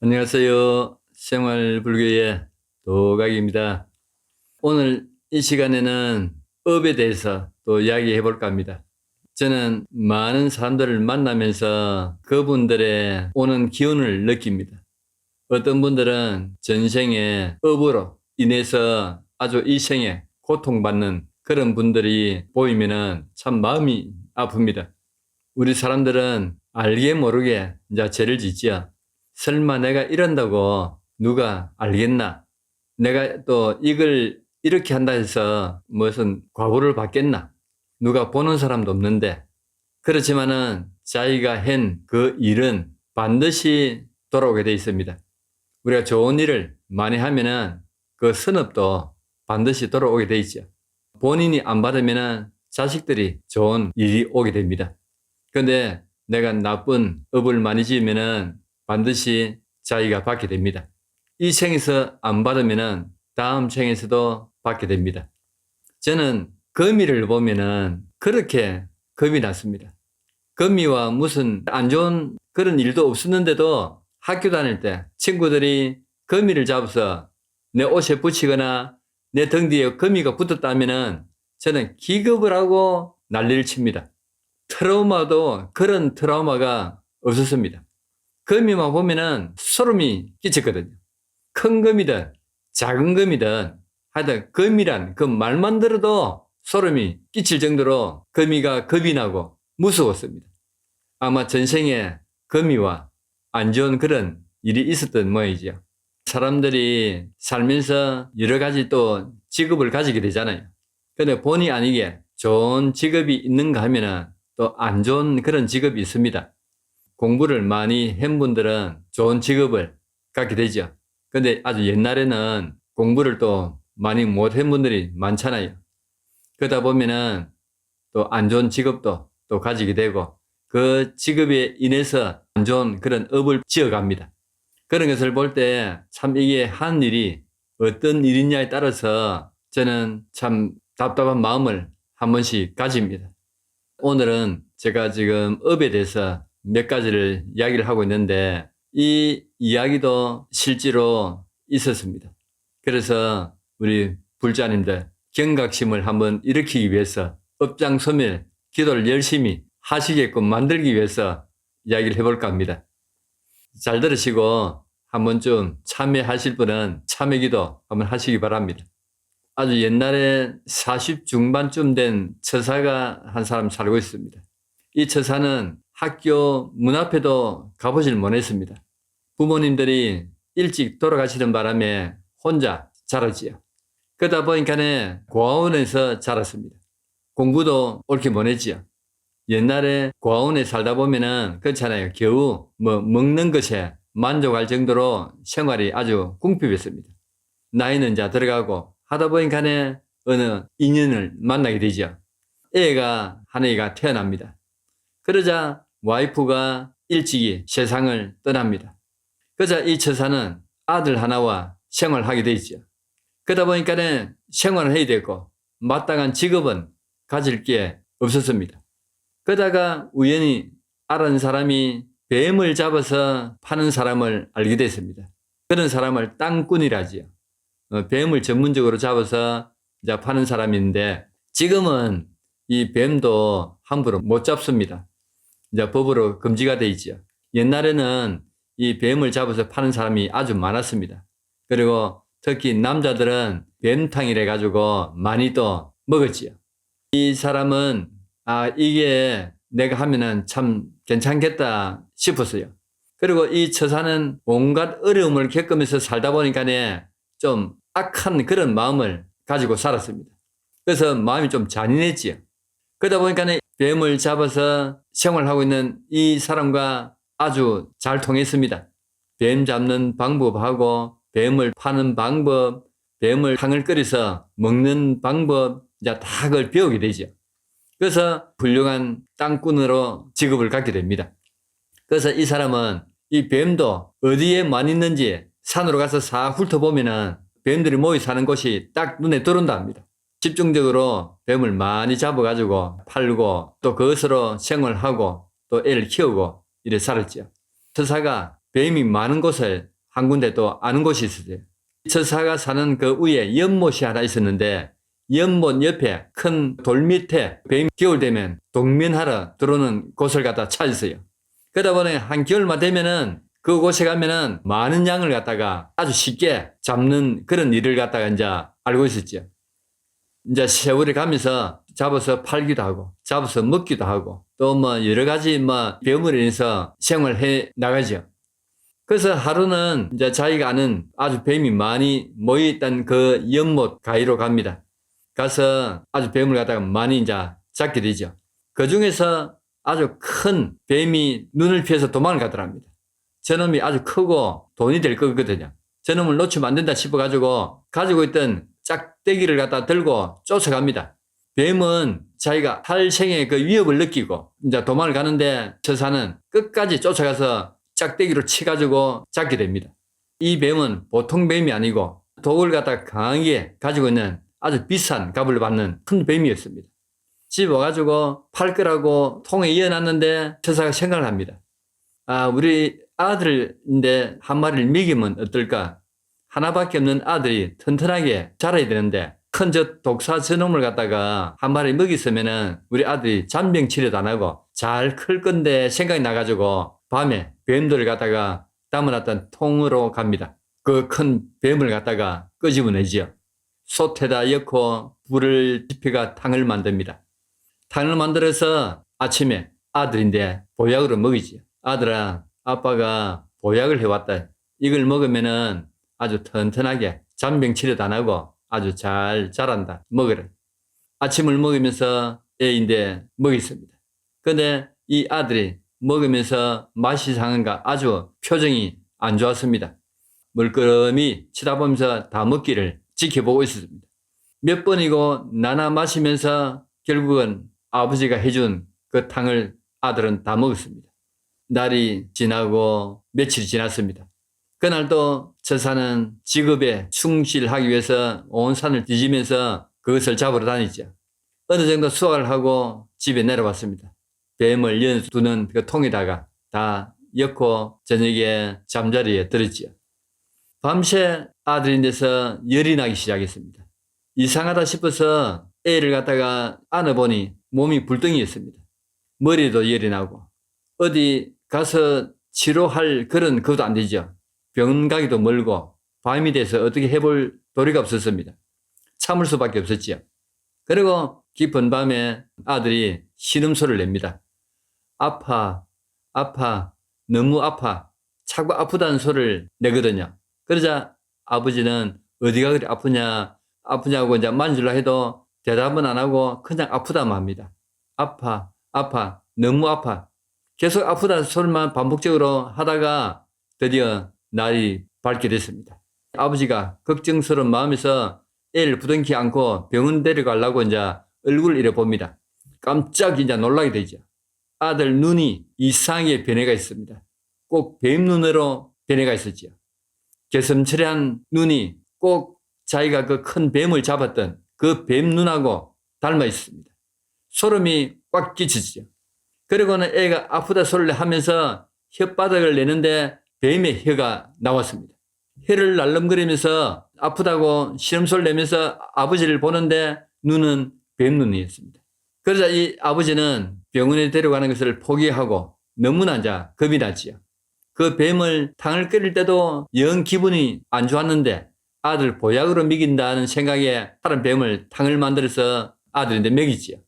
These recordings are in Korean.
안녕하세요. 생활불교의 도각입니다. 오늘 이 시간에는 업에 대해서 또 이야기해 볼까 합니다. 저는 많은 사람들을 만나면서 그분들의 오는 기운을 느낍니다. 어떤 분들은 전생에 업으로 인해서 아주 이 생에 고통받는 그런 분들이 보이면은 참 마음이 아픕니다. 우리 사람들은 알게 모르게 이제 죄를 짓지요. 설마 내가 이런다고 누가 알겠나? 내가 또 이걸 이렇게 한다 해서 무슨 과보를 받겠나? 누가 보는 사람도 없는데. 그렇지만은 자기가 한 그 일은 반드시 돌아오게 돼 있습니다. 우리가 좋은 일을 많이 하면은 그 선업도 반드시 돌아오게 돼 있죠. 본인이 안 받으면은 자식들이 좋은 일이 오게 됩니다. 근데 내가 나쁜 업을 많이 지으면은 반드시 자기가 받게 됩니다. 이 생에서 안 받으면은 다음 생에서도 받게 됩니다. 저는 거미를 보면은 그렇게 겁이 났습니다. 거미와 무슨 안 좋은 그런 일도 없었는데도 학교 다닐 때 친구들이 거미를 잡아서 내 옷에 붙이거나 내 등 뒤에 거미가 붙었다면은 저는 기겁을 하고 난리를 칩니다. 트라우마도 그런 트라우마가 없었습니다. 거미만 보면은 소름이 끼쳤거든요. 큰 거미든 작은 거미든 하여튼 거미란 그 말만 들어도 소름이 끼칠 정도로 거미가 겁이 나고 무서웠습니다. 아마 전생에 거미와 안 좋은 그런 일이 있었던 모양이죠. 사람들이 살면서 여러 가지 또 직업을 가지게 되잖아요. 근데 본의 아니게 좋은 직업이 있는가 하면은 또 안 좋은 그런 직업이 있습니다. 공부를 많이 한 분들은 좋은 직업을 갖게 되죠. 근데 아주 옛날에는 공부를 또 많이 못한 분들이 많잖아요. 그러다 보면은 또 안 좋은 직업도 또 가지게 되고 그 직업에 인해서 안 좋은 그런 업을 지어갑니다. 그런 것을 볼 때 참 이게 한 일이 어떤 일이냐에 따라서 저는 참 답답한 마음을 한 번씩 가집니다. 오늘은 제가 지금 업에 대해서 몇 가지를 이야기를 하고 있는데 이 이야기도 실제로 있었습니다. 그래서 우리 불자님들 경각심을 한번 일으키기 위해서 업장 소멸 기도를 열심히 하시게끔 만들기 위해서 이야기를 해볼까 합니다. 잘 들으시고 한번 좀 참여하실 분은 참여기도 한번 하시기 바랍니다. 아주 옛날에 40 중반쯤 된 처사가 한 사람 살고 있습니다. 이 처사는 학교 문 앞에도 가보질 못했습니다. 부모님들이 일찍 돌아가시는 바람에 혼자 자랐지요. 그러다 보니까 고아원에서 자랐습니다. 공부도 옳게 못했지요. 옛날에 고아원에 살다 보면은 그렇잖아요. 겨우 뭐 먹는 것에 만족할 정도로 생활이 아주 궁핍했습니다. 나이는 이제 들어가고 하다 보니까 어느 인연을 만나게 되죠. 애가 하나가 태어납니다. 그러자 와이프가 일찍이 세상을 떠납니다. 그러자 이 처사는 아들 하나와 생활하게 되죠. 그러다 보니까 생활을 해야 되고 마땅한 직업은 가질 게 없었습니다. 그러다가 우연히 알은 사람이 뱀을 잡아서 파는 사람을 알게 됐습니다. 그런 사람을 땅꾼이라지요. 어, 뱀을 전문적으로 잡아서 이제 파는 사람인데 지금은 이 뱀도 함부로 못 잡습니다. 이제 법으로 금지가 돼 있죠. 옛날에는 이 뱀을 잡아서 파는 사람이 아주 많았습니다. 그리고 특히 남자들은 뱀탕이래 가지고 많이 또 먹었지요. 이 사람은 아 이게 내가 하면은 참 괜찮겠다 싶었어요. 그리고 이 처사는 온갖 어려움을 겪으면서 살다 보니까 좀 악한 그런 마음을 가지고 살았습니다. 그래서 마음이 좀 잔인했지요. 그러다 보니까 뱀을 잡아서 생활하고 있는 이 사람과 아주 잘 통했습니다. 뱀 잡는 방법하고 뱀을 파는 방법, 뱀을 탕을 끓여서 먹는 방법, 이제 다 그걸 배우게 되죠. 그래서 훌륭한 땅꾼으로 직업을 갖게 됩니다. 그래서 이 사람은 이 뱀도 어디에 많이 있는지 산으로 가서 싹 훑어보면은 뱀들이 모여 사는 곳이 딱 눈에 들어온다 합니다. 집중적으로 뱀을 많이 잡아가지고 팔고 또 그것으로 생활 하고 또 애를 키우고 이래 살았죠. 처사가 뱀이 많은 곳에 한 군데 또 아는 곳이 있었어요. 처사가 사는 그 위에 연못이 하나 있었는데 연못 옆에 큰 돌 밑에 뱀이 겨울 되면 동면하러 들어오는 곳을 갖다 찾았어요. 그러다 보니 한 겨울만 되면은 그곳에 가면은 많은 양을 갖다가 아주 쉽게 잡는 그런 일을 갖다가 이제 알고 있었죠. 이제 세월이 가면서 잡아서 팔기도 하고 잡아서 먹기도 하고 또 뭐 여러 가지 뭐 배움으로 인해서 생활해 나가죠. 그래서 하루는 이제 자기가 아는 아주 뱀이 많이 모여있던 그 연못 가위로 갑니다. 가서 아주 뱀을 갖다가 많이 이제 잡게 되죠. 그 중에서 아주 큰 뱀이 눈을 피해서 도망을 가더랍니다. 저놈이 아주 크고 돈이 될 거거든요. 저놈을 놓치면 안 된다 싶어가지고 가지고 있던 짝대기를 갖다 들고 쫓아갑니다. 뱀은 자기가 탈생의 그 위협을 느끼고 이제 도망을 가는데 처사는 끝까지 쫓아가서 짝대기로 치가지고 잡게 됩니다. 이 뱀은 보통 뱀이 아니고 독을 갖다 강하게 가지고 있는 아주 비싼 값을 받는 큰 뱀이었습니다. 집어가지고 팔 거라고 통에 이어놨는데 처사가 생각을 합니다. 아, 우리 아들인데 한 마리를 먹이면 어떨까? 하나밖에 없는 아들이 튼튼하게 자라야 되는데 큰 저 독사 저놈을 갖다가 한 마리 먹였으면은 우리 아들이 잔병 치료도 안 하고 잘 클 건데 생각이 나가지고 밤에 뱀들을 갖다가 담아놨던 통으로 갑니다. 그 큰 뱀을 갖다가 끄집어내지요. 솥에다 엮고 불을 지피가 탕을 만듭니다. 탕을 만들어서 아침에 아들인데 보약으로 먹이지요. 아들아, 아빠가 보약을 해왔다. 이걸 먹으면은 아주 튼튼하게 잔병 치료도 안 하고 아주 잘 자란다. 먹으라. 아침을 먹으면서 애인데 먹였습니다. 근데 이 아들이 먹으면서 맛이 상한가 아주 표정이 안 좋았습니다. 물끄러미 치다보면서 다 먹기를 지켜보고 있었습니다. 몇 번이고 나나 마시면서 결국은 아버지가 해준 그 탕을 아들은 다 먹었습니다. 날이 지나고 며칠이 지났습니다. 그날도 처사는 직업에 충실하기 위해서 온 산을 뒤지면서 그것을 잡으러 다니죠. 어느 정도 수확을 하고 집에 내려왔습니다. 뱀을 연두는 그 통에다가 다 엮고 저녁에 잠자리에 들었지요. 밤새 아들인데서 열이 나기 시작했습니다. 이상하다 싶어서 애를 갖다가 안아보니 몸이 불덩이였습니다. 머리도 열이 나고 어디 가서 치료할 그런 것도 안 되죠. 병원 가기도 멀고 밤이 돼서 어떻게 해볼 도리가 없었습니다. 참을 수밖에 없었지요. 그리고 깊은 밤에 아들이 신음소리를 냅니다. 아파, 아파, 너무 아파, 자꾸 아프다는 소리를 내거든요. 그러자 아버지는 어디가 그리 아프냐, 아프냐고 이제 만질라 해도 대답은 안 하고 그냥 아프다만 합니다. 아파, 아파, 너무 아파. 계속 아프다는 소리만 반복적으로 하다가 드디어 날이 밝게 됐습니다. 아버지가 걱정스러운 마음에서 애를 부둥키 안고 병원 데려가려고 이제 얼굴을 이래 봅니다. 깜짝 이제 놀라게 되죠. 아들 눈이 이상하게 변해가 있습니다. 꼭 뱀 눈으로 변해가 있었지요. 개슴츠레한 눈이 꼭 자기가 그 큰 뱀을 잡았던 그 뱀 눈하고 닮아 있습니다. 소름이 꽉 끼치지요. 그리고는 애가 아프다 소리를 하면서 혓바닥을 내는데 뱀의 혀가 나왔습니다. 혀를 날름거리면서 아프다고 시름소리를 내면서 아버지를 보는데 눈은 뱀 눈이었습니다. 그러자 이 아버지는 병원에 데려가는 것을 포기하고 너무나 이제 겁이 났지요. 그 뱀을 탕을 끓일 때도 영 기분이 안 좋았는데 아들 보약으로 먹인다는 생각에 다른 뱀을 탕을 만들어서 아들인데 먹이지요.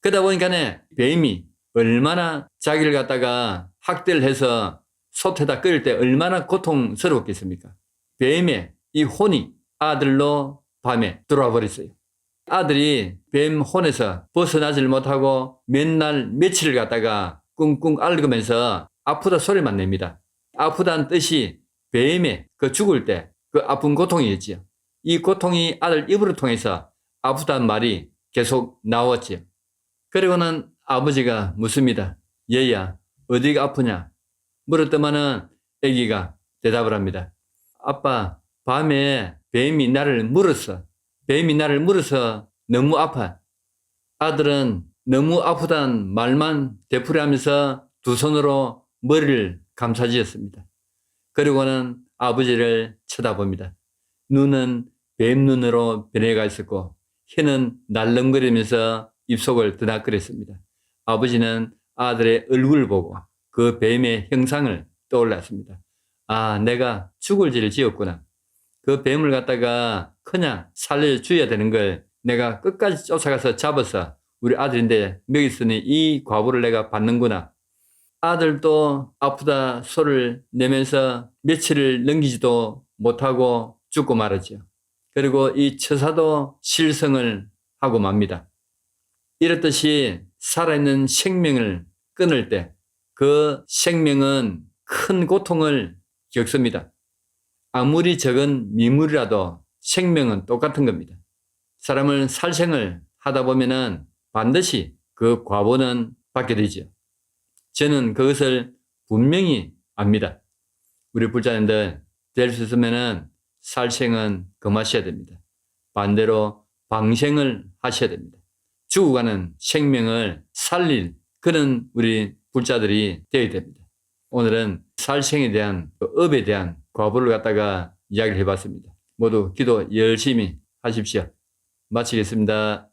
그러다 보니까 뱀이 얼마나 자기를 갖다가 학대를 해서 솥에다 끓일 때 얼마나 고통스러웠겠습니까? 뱀의 이 혼이 아들로 밤에 들어와 버렸어요. 아들이 뱀 혼에서 벗어나질 못하고 맨날 며칠을 갖다가 꿍꿍 앓으면서 아프다 소리만 냅니다. 아프다는 뜻이 뱀의 그 죽을 때 그 아픈 고통이었지요. 이 고통이 아들 입으로 통해서 아프다는 말이 계속 나왔지요. 그리고는 아버지가 묻습니다. 얘야, 어디가 아프냐? 물었더만은 아기가 대답을 합니다. 아빠, 밤에 뱀이 나를 물었어. 뱀이 나를 물어서 너무 아파. 아들은 너무 아프다는 말만 되풀이하면서 두 손으로 머리를 감싸지었습니다. 그리고는 아버지를 쳐다봅니다. 눈은 뱀 눈으로 변해가 있었고 혀는 날름거리면서 입속을 드나거렸습니다. 아버지는 아들의 얼굴을 보고 그 뱀의 형상을 떠올랐습니다. 아, 내가 죽을 죄를 지었구나. 그 뱀을 갖다가 그냥 살려줘야 되는 걸 내가 끝까지 쫓아가서 잡아서 우리 아들인데 먹이 쓰니 이 과부를 내가 받는구나. 아들도 아프다 소를 내면서 며칠을 넘기지도 못하고 죽고 말았죠. 그리고 이 처사도 실성을 하고 맙니다. 이렇듯이 살아있는 생명을 끊을 때 그 생명은 큰 고통을 겪습니다. 아무리 적은 미물이라도 생명은 똑같은 겁니다. 사람을 살생을 하다 보면은 반드시 그 과보는 받게 되죠. 저는 그것을 분명히 압니다. 우리 불자님들 될 수 있으면은 살생은 금하셔야 됩니다. 반대로 방생을 하셔야 됩니다. 죽어가는 생명을 살릴 그런 우리 불자들이 되어야 됩니다. 오늘은 살생에 대한 그 업에 대한 과보를 갖다가 이야기를 해봤습니다. 모두 기도 열심히 하십시오. 마치겠습니다.